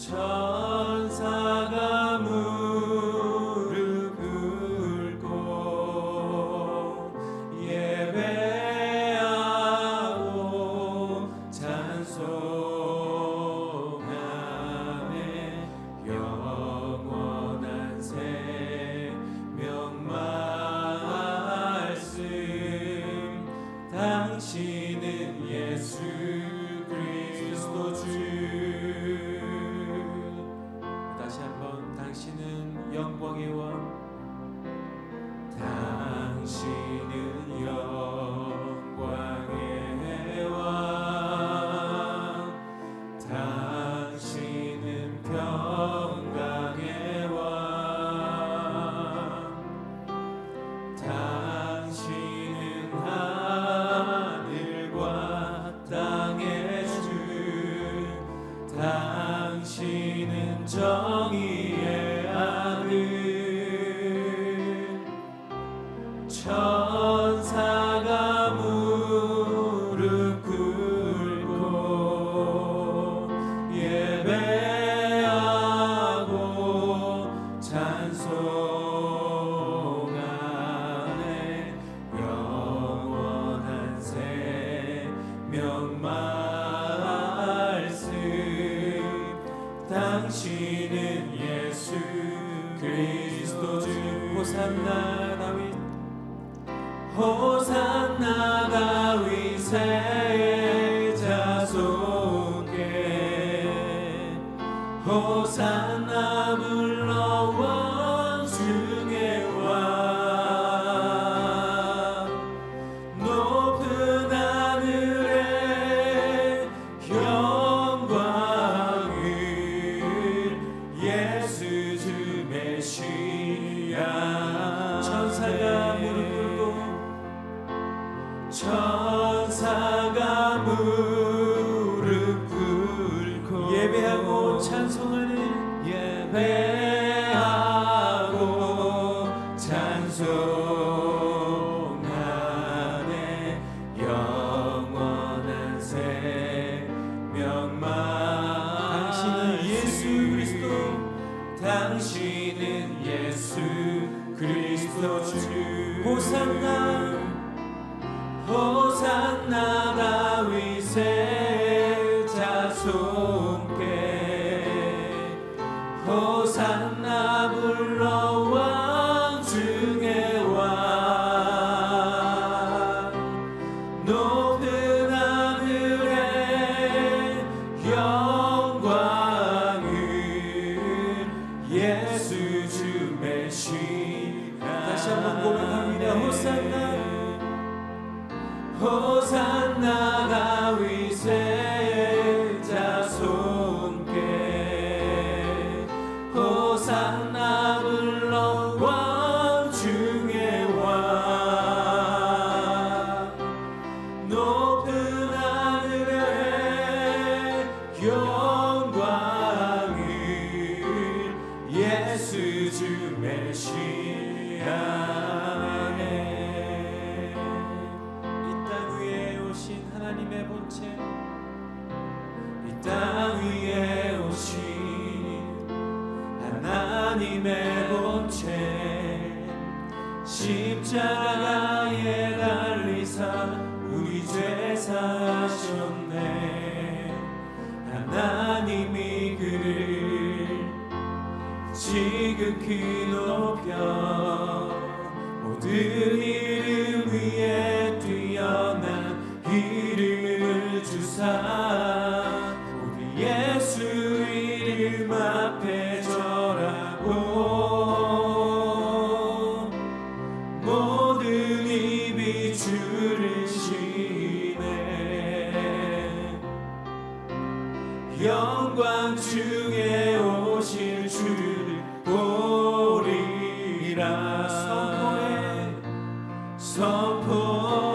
참. 영광의 왕 당신. 호산나 다윗 호산나 다윗의 come. So. 항상 나 불러 왕중에 와. 높은 하늘의 영광을 예수 주 메시 하나님의 본체 십자가에 달리사 우리 죄 사하셨네. 하나님이 그를 지극히 높여 영광 중에 오실 주를 오리라. 선포해. 선포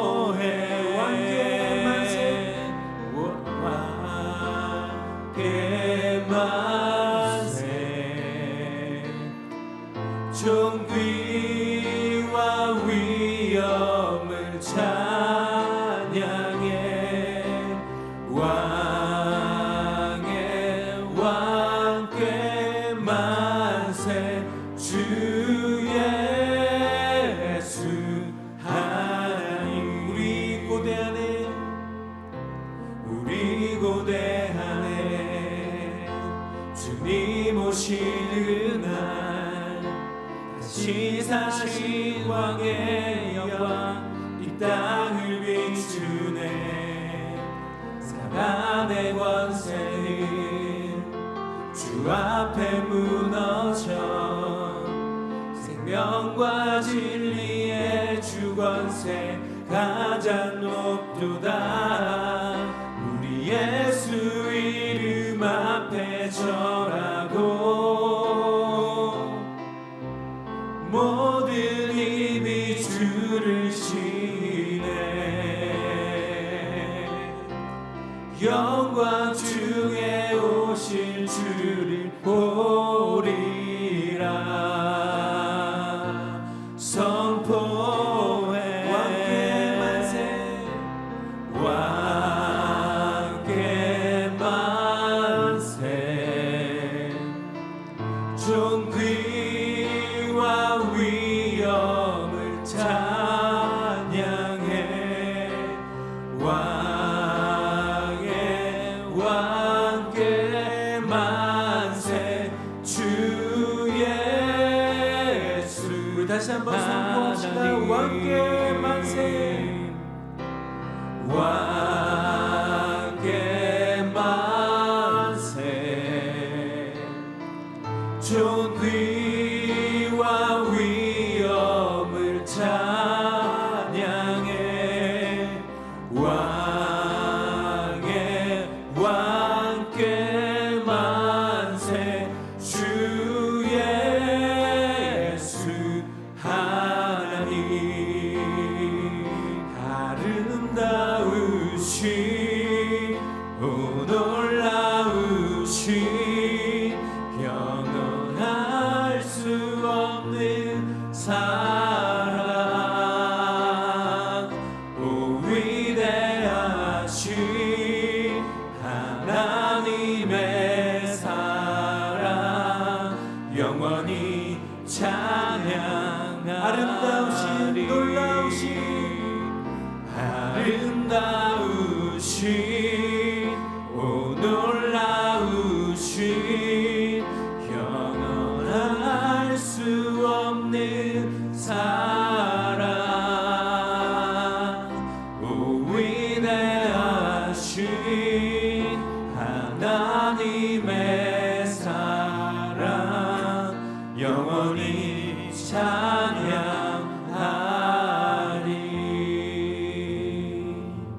무대하네 주님 오시는 날 다시 사신 왕의 영광 이 땅을 비추네. 사단의 권세는 주 앞에 무너져 생명과 진리의 주 권세 가장 높도다. 우리 예수 이름 앞에 절 존귀와 위엄을 찬양해 왕의 왕께 만세 주 예수 다시 한번 선포합시다. 왕께 만세. 왕 아름다우신 오 놀라우신 영원할 수 없는 사랑. 오 위대하신 하나